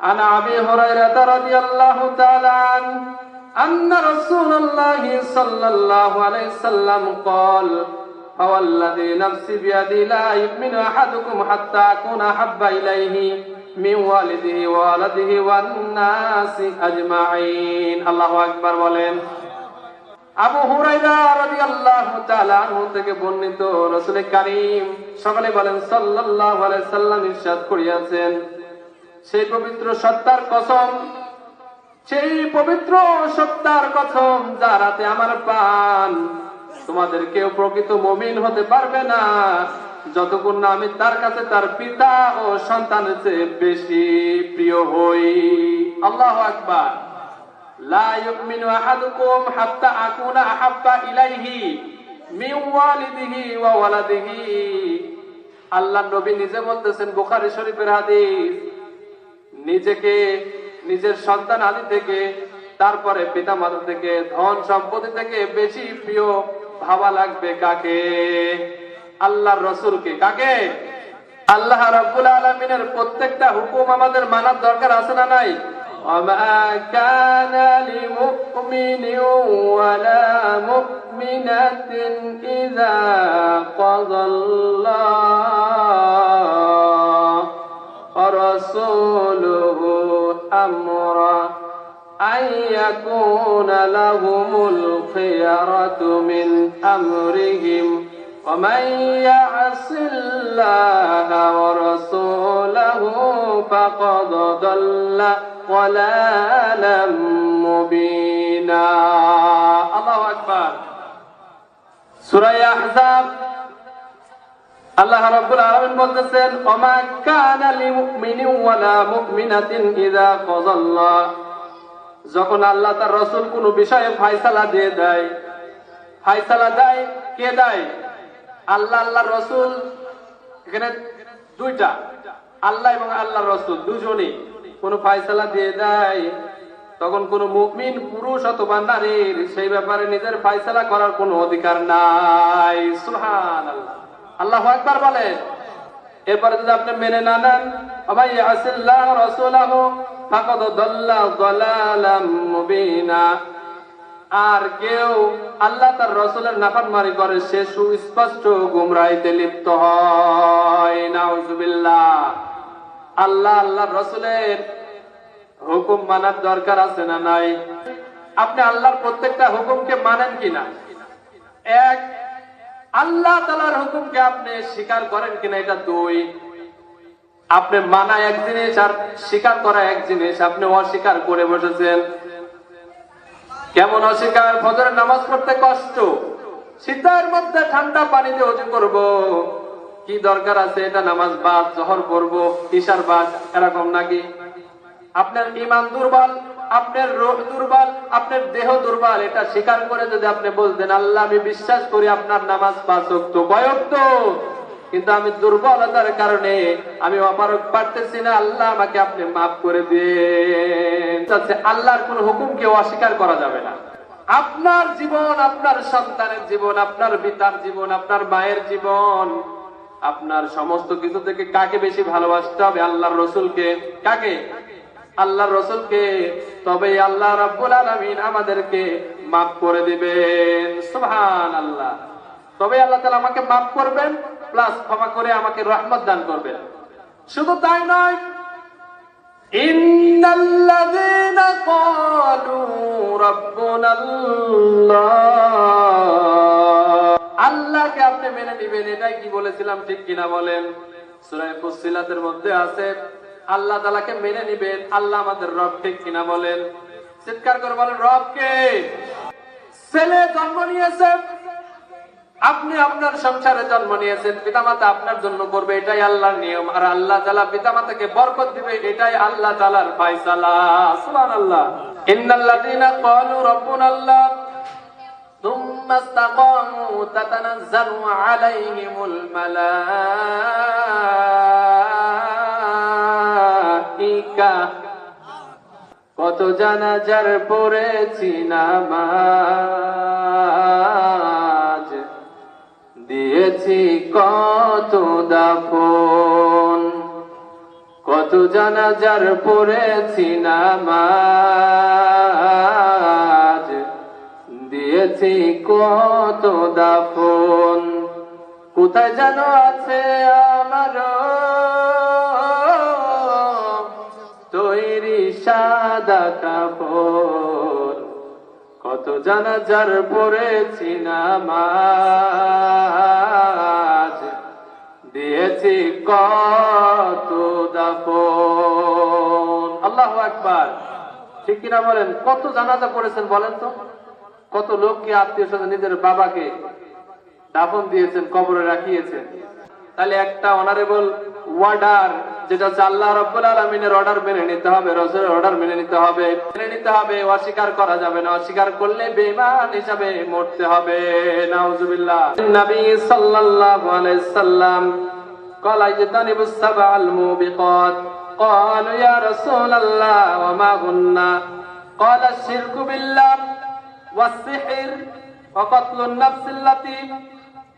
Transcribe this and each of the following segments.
عن ابي هريره رضي الله تعالى عنه ان رسول الله صلى الله عليه وسلم قال فوالذي نفسي بيدي لا يؤمن احدكم حتى اكون احب اليه من والده وولده والناس اجمعين الله اكبر বলেন আবু হুরাইরা রাদিয়াল্লাহু তাআলা আনহু থেকে বর্ণিত রাসূল কারীম সকলে বলেন সাল্লাল্লাহু আলাইহি সাল্লাম ইরশাদ করিয়াছেন সেই পবিত্র সত্তার কসম, সেই পবিত্র সত্তার কসম যার হাতে আমার পান তোমাদের কেউ প্রকৃত মমিন হতে পারবে না, যতক্ষণ না আমি তার কাছে তার পিতা ও সন্তানের চেয়ে বেশি প্রিয় হই। আল্লাহ আকবার। ইলাইহি আল্লাহ নবী নিজে বলতেছেন, বুখারী শরীফের হাদিস নিজেকে নিজের সন্তান আদি থেকে তারপরে পিতা মাতা থেকে ধন সম্পত্তি থেকে বেশি প্রিয় ভাবা লাগবে কাকে আল্লাহর রসুলকে কাকে আল্লাহ রাব্বুল আলামিনের প্রত্যেকটা হুকুম আমাদের মানার দরকার আছে না নাই وما كان لمؤمن ولا مؤمنة إذا قضى الله ورسوله أمرا أن يكون لهم الخيرة من أمرهم. ومن يعص الله ورسوله فقد ضل ضلالا مبينا. الله أكبر. سورة أحزاب. আল্লাহ রাব্বুল আলামিন বলতেছেন, ওমা কানা লিমুমিনিন ওয়ালা মুমিনাতিন ইযা কাযাল্লাহ যখন আল্লাহ তার রাসূল কোন বিষয়ে ফয়সালা দিয়ে দেয়, ফয়সালা দেয়, কে দেয়? আল্লাহ, আল্লাহর রাসূল, এখানে দুইটা। আল্লাহ এবং আল্লাহর রাসূল, দুজনই কোন ফয়সালা দিয়ে দেয়। তখন কোন মুমিন, পুরুষ অথবা নারীর, সেই ব্যাপারে নিজের ফয়সালা করার কোনো অধিকার নাই। সুবহানাল্লাহ। আল্লাহ একবার বলেন। এরপরে যদি আপনি মেনে না নেন আর কেউ আল্লাহ তার রসুলের নাফরমানি করে, সে সুস্পষ্ট গুমরাইতে লিপ্ত হয়। নাউজুবিল্লাহ। আল্লাহ আল্লাহ রসুলের হুকুম মানার দরকার আছে না নাই? আপনি আল্লাহর প্রত্যেকটা হুকুমকে মানেন কিনা? এক আল্লাহ তালার হুকুমকে আপনি স্বীকার করেন কিনা এটা দুই। আপনি মানা এক জিনিস আর স্বীকার করা এক জিনিস, আপনি অস্বীকার করে বসেছেন। কেমন অস্বীকার? ফজরের নামাজ পড়তে কষ্ট, শীতের মধ্যে ঠান্ডা পানিতে অজু করব। কি দরকার আছে? এটা নামাজ বাদ, জহর করব ইশার বাদ এরকম নাকি? আপনার ইমান দুর্বল, আপনার রোহ দুর্বল, আপনার দেহ দুর্বল, এটা স্বীকার করে যদি আপনি বলতেন, আল্লাহ, আমি বিশ্বাস করি আপনার নামাজ পাঁচ তো বয়ক্ত। কিন্তু আমি দুর্বলতার কারণে আমি অপারক পারতেছি না। আল্লাহ, আমাকে আপনি মাফ করে দিন আল্লাহর কোন হুকুমকে অস্বীকার করা যাবে না। আপনার জীবন, আপনার সন্তানের জীবন, আপনার পিতার জীবন, আপনার মায়ের জীবন, আপনার সমস্ত কিছু থেকে কাকে বেশি ভালোবাসতে হবে? আল্লাহর রসুলকে। কাকে? আল্লাহ রসুলকে, তবে আল্লাহ রাব্বুল আলামিন আমাদেরকে মাফ করে দিবেন। সুবহান আল্লাহ তবে আল্লাহ তাআলা আমাকে মাফ করবেন, প্লাস ক্ষমা করে আমাকে রহমত দান করবেন। শুধু তাই নয় রাব্বুনাল্লাহ। আল্লাহকে আপনি মেনে নিবেন, এটাই কি বলেছিলাম ঠিক কিনা বলেন? সূরা ফুসিলাতের মধ্যে আছে আল্লাহ তালাকে মেনে নিবেন আল্লাহ আমাদের রব ঠিক কিনা বলেন চিৎকার করে বলেন রবকে ছেলে জন্ম নিয়েছে আপনি আপনার সংসারে জন্ম নিয়েছেন পিতামাতা আপনার জন্য করবে এটাই আল্লাহর নিয়ম আর আল্লাহ তালা পিতামাতাকে বরকত দিবে এটাই আল্লাহ তালার ফাইসালা সুবহানাল্লাহ ইন্নাল্লাযীনা ক্বালু রাব্বুনাল্লাহ ثم استقاموا تتنزل عليهم الملائكة কত জানাজার পড়েছি নামাজ। দিয়েছি কত দাফন। কত জানাজার পড়েছি নামাজ। দিয়েছি কত দাফন। কোথায় যেন আছে আমার সাদা কাপড়। কত জানাজার পড়েছি নামাজ। দিয়েছি কত দাফন। আল্লাহ একবার ঠিক কিনা বলেন, কত জানাজা পড়েছেন বলেন তো? কত লোককে আত্মীয় স্বজন নিজের বাবাকে দাফন দিয়েছেন, কবরে রাখিয়েছেন। তাহলে একটা অনারেবল ওয়ার্ডার যেটা হচ্ছে আল্লাহ রব্বুল আলমিনের অর্ডার মেনে নিতে হবে রসুলের অর্ডার মেনে নিতে হবে মেনে নিতে হবে অস্বীকার করা যাবে না অস্বীকার করলে বেমান হিসাবে মরতে হবে নাউজুবিল্লাহ নবী সাল্লাল্লাহু আলাইহি সাল্লাম قال اجتنبوا السبع الموبقات قالوا يا رسول الله وما هن قال الشرك بالله والسحر وقتل النفس التي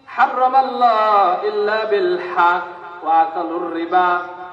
حرم الله إلا بالحق وأكلوا الربا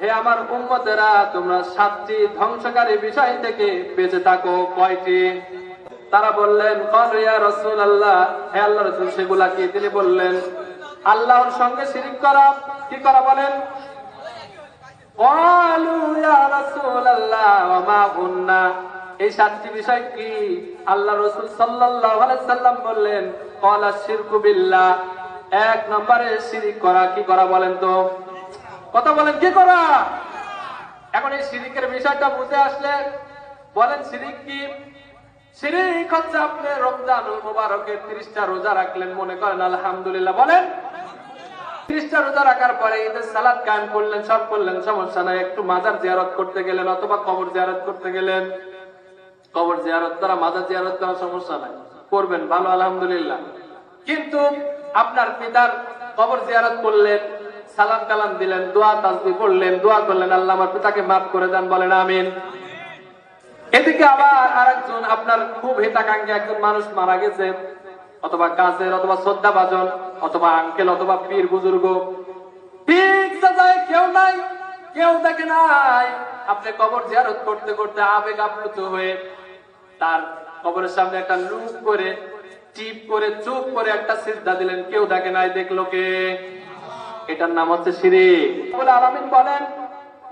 হে আমার উম্মতেরা, তোমরা সাতটি ধ্বংসকারী বিষয় থেকে বেঁচে থাকো, কয়টি? তারা বললেন করিয়া রসুল আল্লাহ হে আল্লাহ রসুল, সেগুলা কি? তিনি বললেন, আল্লাহর সঙ্গে সিরিপ করা, কি করা বলেন? এই সাতটি বিষয় কি? আল্লাহ রসুল সাল্লাম বললেন, কলা শিরকুবিল্লা এক নম্বরে সিরিপ করা, কি করা বলেন তো? কথা বলেন, কি করা? এখন এই শিরিকের বিষয়টা বুঝে আসলে, বলেন শিরিক কি? শিরিক হচ্ছে আপনি রমজানুল মুবারকের 30টা রোজা রাখলেন, মনে করেন আলহামদুলিল্লাহ, বলেন? ত্রিশটা রোজা রাখার পরে ঈদের সালাদ কায়েম করলেন, সব করলেন, সমস্যা নাই, একটু মাজার জিয়ারত করতে গেলেন অথবা কবর জিয়ারত করতে গেলেন। কবর জিয়ারত করা মাজার জিয়ারত করা সমস্যা নাই, করবেন, ভালো, আলহামদুলিল্লাহ। কিন্তু আপনার পিতার কবর জিয়ারত করলেন সালাম কালাম দিলেন, দোয়া তাজবি পড়লেন, দোয়া করলেন, আল্লাহ আমার পিতাকে মাফ করে দেন, বলেন আমিন। এদিকে আবার আরেকজন আপনার খুব হিতাকাঙ্ক্ষী একজন মানুষ মারা গেছে, অথবা কাজের, অথবা শ্রদ্ধা ভাজন অথবা আঙ্কেল, অথবা পীর বুজুর্গ। ঠিক জায়গায় কেউ নাই, কেউ দেখে নাই। আপনি কবর জিয়ারত করতে করতে আবেগ আপ্লুত হয়ে তার কবরের সামনে একটা লুক করে, টিপ করে চুপ করে একটা সিদ্ধা দিলেন, কেউ দেখে নাই, দেখল কে? এটার নাম হচ্ছে শিরিক বলে আলামিন বলেন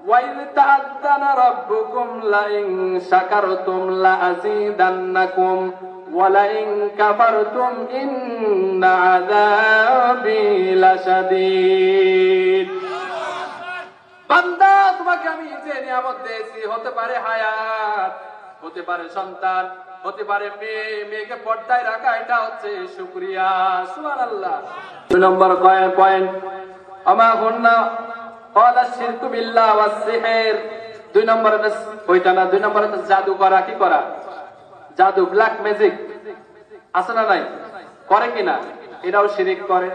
وَإِذْ تَأَذَّنَ رَبُّكُمْ لَئِن شَكَرْتُمْ لَأَزِيدَنَّكُمْ وَلَئِن كَفَرْتُمْ إِنَّ عَذَابِي لَشَدِيدٌ বান্দা তোমাকে আমি যে নিয়ামত দিয়েছি হতে পারে হায়াত হতে পারে সন্তান হতে পারে মেয়ে মেয়েকে পর্দায় রাখা এটা হচ্ছে শুক্রিয়া সুবহানাল্লাহ দুই নম্বর পয়েন্ট আমা হন্না কলা শিরকু বিল্লাহ ওয়া সিহর। দুই নম্বরে ওইটা না, দুই নম্বরে জাদু করা, কি করা? জাদু ব্ল্যাক ম্যাজিক আছে না নাই? করে কিনা? এরাও শিরিক করে,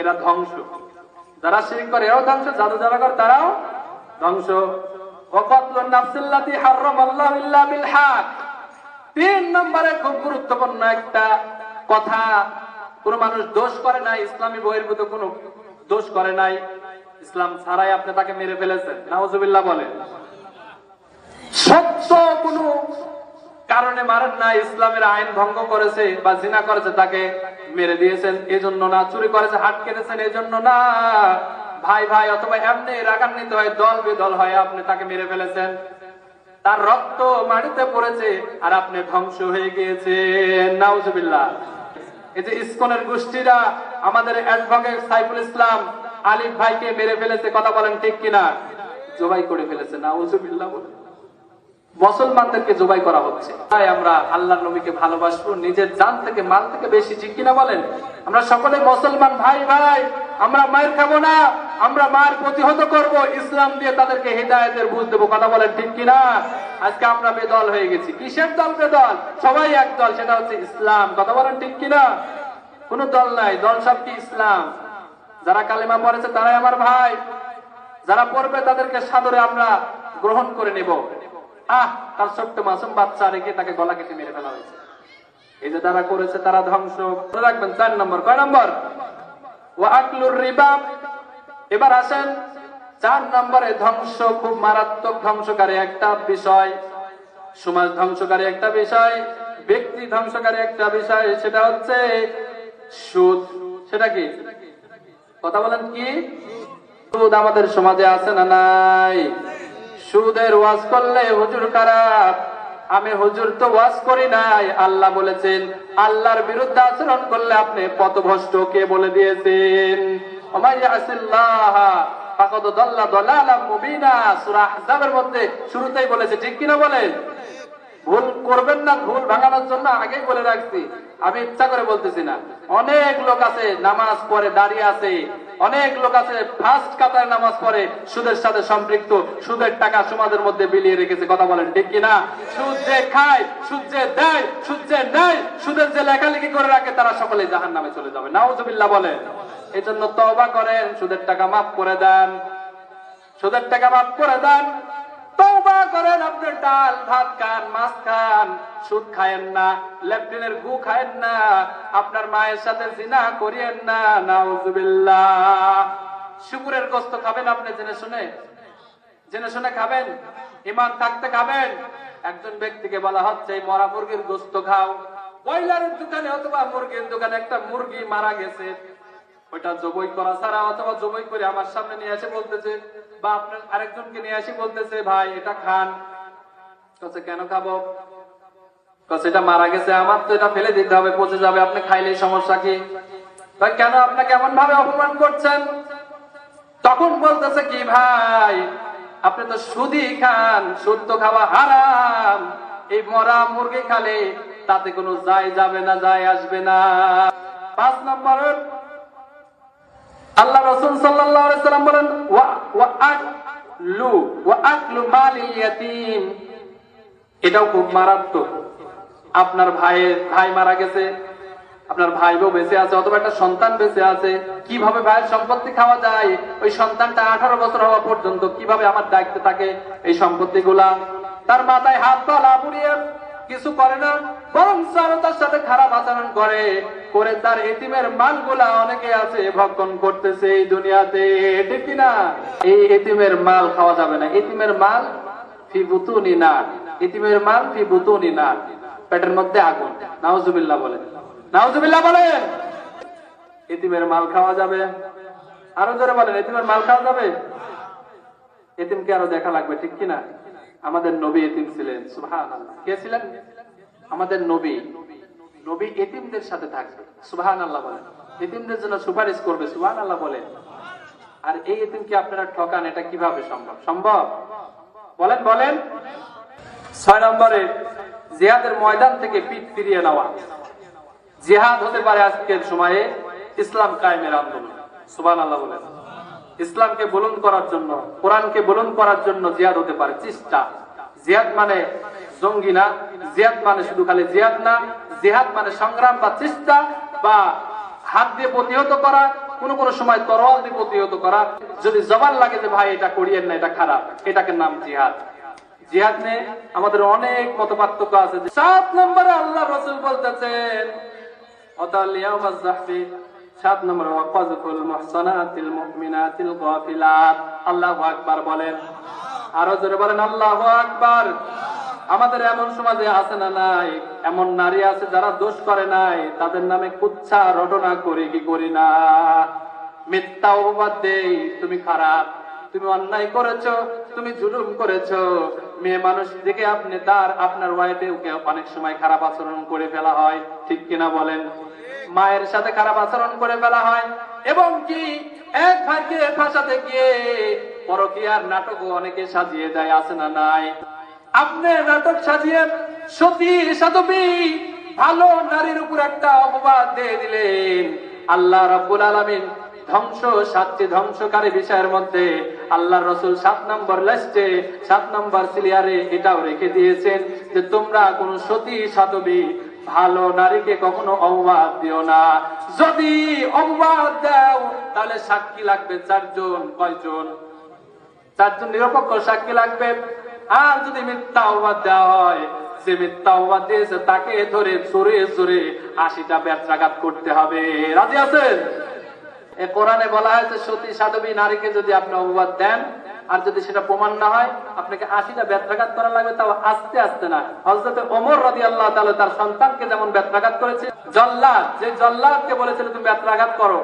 এরা ধ্বংস। যারা শিরিক করে, এরাও ধ্বংস। জাদু যারা করে, তারাও ধ্বংস। তিন নম্বরে খুব গুরুত্বপূর্ণ একটা কথা, কোন মানুষ দোষ করে না, ইসলামী বহির্ভূত কোনো দোষ করে নাই। ইসলাম ছাড়াই আপনি তাকে মেরে ফেলেছেন। নাউজুবিল্লাহ বলেন সত্য কোনো কারণে মারেন না ইসলামের আইন ভঙ্গ করেছে বা জিনা করেছে তাকে মেরে দিয়েছেন। এজন্য না, চুরি করেছে, হাট কেটেছেন, এজন্য না। ভাই ভাই, অথবা এমনি রাগান্বিত হয় দল বেদল হয় আপনি তাকে মেরে ফেলেছেন। তার রক্ত মাটিতে পড়েছে আর আপনি ধ্বংস হয়ে গিয়েছেন। নাউজুবিল্লাহ। এই যে ইসকনের গোষ্ঠীরা আমাদের অ্যাডভোকেট সাইফুল ইসলাম আলিফ ভাইকে মেরে ফেলেছে, কথা বলেন ঠিক কিনা? জবাই করে ফেলেছে না উজুবিল্লাহ বলে। মুসলমানদেরকে জবাই করা হচ্ছে। তাই আমরা আল্লাহ নবীকে ভালোবাসবো, নিজের জান থেকে, মাল থেকে বেশি, ঠিক কিনা বলেন? আমরা সকলে মুসলমান ভাই ভাই আমরা মায়ের খাব না, আমরা মায়ের প্রতিহত করব, ইসলাম দিয়ে তাদেরকে হৃদায়তের বুঝ দেবো। কথা বলেন ঠিক কিনা? আজকে আমরা বেদল হয়ে গেছি। কিসের দল বেদল? সবাই এক দল, সেটা হচ্ছে ইসলাম। কথা বলেন ঠিক কিনা? কোন দল নাই, দল সব কি ইসলাম? যারা কালিমা পড়েছে তারাই আমার ভাই। যারা পড়বে তাদেরকে সাদরে আমরা গ্রহণ করে নেব। আহ, তার ছোট্ট মাসুম বাচ্চা রেখে তাকে গলা কেটে মেরে ফেলা হয়েছে। এই যে তারা করেছে তারা ধ্বংস। রাখবেন, চার নম্বর। কয় নম্বর? এবার আসেন, চার নম্বরে ধ্বংস, খুব মারাত্মক ধ্বংসকারী একটা বিষয়, সমাজ ধ্বংসকারী একটা বিষয়, ব্যক্তি ধ্বংসকারী একটা বিষয়, সেটা হচ্ছে সুদ। সেটা কি? কথা বলেন কি? সুদ আমাদের সমাজে আছে না নাই? সুদের ওয়াজ করলে হুজুর খারাপ। আমি হুজুর তো ওয়াজ করি নাই। আল্লাহ বলেছেন, আল্লাহর বিরুদ্ধে আচরণ করলে আপনি পথভ্রষ্ট। কে বলে দিয়েছেন? মধ্যে শুরুতেই ঠিক বলেন? ভুল করবেন না, ভুল ভাঙানোর জন্য আগেই বলে রাখছি। আমি ইচ্ছা করে বলতেছি না। অনেক লোক আছে, নামাজ পড়ে দাঁড়িয়ে আছে। অনেক লোক আছে ফার্স্ট কাতার নামাজ পড়ে, সুদের সাথে সম্পৃক্ত, সুদের টাকা সমাজের মধ্যে বিলিয়ে রেখেছে, কথা বলেন ঠিক কিনা? সুদ যে খায়, সুদ যে দেয়, সুদ যে নেয়, সুদের যে লেখালেখি করে রাখে, তারা সকলে জাহান নামে চলে যাবে। নাউজুবিল্লাহ বলেন এই জন্য তবা করেন, সুদের টাকা মাফ করে দেন। সুদের টাকা মাফ করে দেন শুকুরের গোস্ত খাবেন আপনি, জেনে শুনে? জেনে শুনে খাবেন? ইমান থাকতে খাবেন? একজন ব্যক্তিকে বলা হচ্ছে মরা মুরগির গোস্ত খাও। ব্রয়লারের দোকানে অথবা মুরগির দোকানে একটা মুরগি মারা গেছে। ওইটা জবই করা ছাড়া অথবা জবই করে আমার সামনে নিয়ে এসে বলতেছে, বা আপনার আরেকজনকে নিয়ে এসে বলতেছে, ভাই, এটা খান। কাছে কেন খাব? এটা মারা গেছে, আমার তো এটা ফেলে দিতে হবে, পচে যাবে, আপনি খাইলে সমস্যা কি? কেন আপনাকে এমন ভাবে অপমান করছেন? তখন বলতেছে কি, ভাই, আপনি তো সুদি খান, সুদ তো খাওয়া হারাম, এই মরা মুরগি খালে তাতে কোনো যায় যাবে না, যায় আসবে না। পাঁচ নম্বরের আল্লাহ রসুল সাল্লাম বলেন এটাও খুব মারাত্মক। আপনার ভাইয়ের ভাই মারা গেছে, আপনার ভাই বউ বেঁচে আছে অথবা একটা সন্তান বেঁচে আছে, কীভাবে ভাইয়ের সম্পত্তি খাওয়া যায়, ওই সন্তানটা আঠারো বছর হওয়া পর্যন্ত কীভাবে আমার দায়িত্বে থাকে, এই সম্পত্তি গুলা তার মাথায় হাত তলা পুড়িয়ে কিছু করে না বরং তার সাথে খারাপ আচরণ করে। করে তার এতিমের মালগুলা অনেকে আছে ভক্ষণ করতেছে এই দুনিয়াতে, ঠিক কিনা? এই এতিমের মাল খাওয়া যাবে না। এতিমের মাল ফি বুতুনি না ইতিমের মাল ফি বুতুনি না পেটের মধ্যে আগুন। নাউজুবিল্লাহ বলেন। নাউজুবিল্লাহ বলেন! এতিমের মাল খাওয়া যাবে। আরও জোরে বলেন ইতিমের মাল খাওয়া যাবে? এতিমকে আরও দেখা লাগবে, ঠিক কিনা? আমাদের নবী এতিম ছিলেন, সুবহানাল্লাহ। কে ছিলেন? আমাদের নবী। নবী এতিমদের সাথে থাকবে। সুবহানাল্লাহ বলেন। এতিমদের জন্য সুপারিশ করবে, সুবহানাল্লাহ বলেন। আর এই এতিমকে আপনারা ঠকান, এটা কীভাবে সম্ভব? সম্ভব? বলেন বলেন। ছয় নম্বরে, জিহাদের ময়দান থেকে পিঠ ফিরিয়ে নেওয়া। জিহাদ হতে পারে আজকের সময়ে ইসলাম কায়েমের আন্দোলন। সুবান আল্লাহ বলেন। ইসলামকে বলুন করার জন্য, কোরআনকে বলুন করার জন্য জিহাদ হতে পারে। চেষ্টা। জিহাদ মানে জঙ্গি না, জিহাদ মানে শুধু খালি জিহাদ না, জিহাদ মানে সংগ্রাম বা চেষ্টা বা হাত দিয়ে প্রতিহত করা, কোন কোন সময় তরোয়াল দিয়ে প্রতিহত করা। যদি জবান লাগে যে ভাই এটা করিয়েন না, এটা খারাপ, এটাকে নাম জিহাদ। জিহাদ নিয়ে আমাদের অনেক মত পার্থক্য আছে। সাত নম্বরে আল্লাহ রসুল বলতেছেন সাত নম্বর মুহসানাতিল মুমিনাতিল গাফিলাত। আল্লাহু আকবার বলেন। আরও জোরে বলেন, আল্লাহু আকবার। আমাদের এমন সমাজে আছে না নাই? এমন নারী আছে যারা দোষ করে নাই, তাদের নামে কুচ্ছা রটনা করি কি করি না। মিথ্যা অপবাদ দেই, তুমি খারাপ, তুমি অন্যায় করেছ, তুমি জুলুম করেছ। মেয়ে মানুষ দেখে আপনি তার, আপনার ওয়াইফে ওকে অনেক সময় খারাপ আচরণ করে ফেলা হয়, ঠিক কিনা বলেন? মায়ের সাথে খারাপ আচরণ করে ফেলা হয়, এবং কি এক ভাইকে ফাঁসাতে গিয়ে পরকিয়ার নাটকও অনেকে সাজিয়ে দেয়, আছে না নাই? আপনি নাটক সাজিয়ে সতী সাধবী ভালো নারীর উপর একটা অপবাদ দিয়ে দিলেন। আল্লাহ রাব্বুল আলামিন ধ্বংস, সাতটি ধ্বংসকারী বিষয়ের মধ্যে আল্লাহ রসুল সাত নম্বর লিস্টে, সাত নম্বর সিলিয়ারে এটাও রেখে দিয়েছেন যে তোমরা কোন সতী সাধবী ভালো নারীকে কখনো অপবাদ দিও না। যদি অপবাদ দাও, তাহলে সাক্ষী লাগবে চারজন, কয়জন? চারজন নিরপেক্ষ সাক্ষী লাগবে। আর যদি মিথ্যা অপবাদ দেওয়া হয়, যে মিথ্যা অপবাদ দিয়েছে তাকে ধরে জোরে জোরে আশিটা ব্যত্রাঘাত করতে হবে। রাজি আছেন? কোরআনে বলা হয়েছে, সতী সাধবী নারীকে যদি আপনি অপবাদ দেন, আর যদি সেটা প্রমাণ না হয়, আপনাকে আশিটা ব্যত্রাঘাত করা লাগবে, তাও আস্তে আস্তে না। হজরতে ওমর রাজি আল্লাহ তাহলে তার সন্তানকে যেমন ব্যত্রাঘাত করেছে, জল্লাদ, যে জল্লাদকে বলেছিল তুমি ব্যত্রাঘাত করো,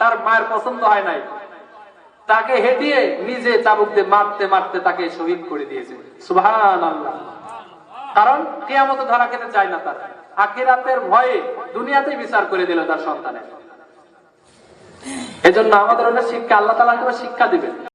তার মায়ের পছন্দ হয় নাই। তাকে হেঁটিয়ে নিজে চাবুক দিয়ে মারতে মারতে তাকে শহীদ করে দিয়েছে। সুভান আল্লাহ কারণ কেয়ামত ধরা খেতে চায় না তার। আখিরাতের ভয়ে দুনিয়াতেই বিচার করে দিল তার সন্তানের। এজন্য আমাদের অনেক শিক্ষা, আল্লাহ তালা শিক্ষা দিবেন।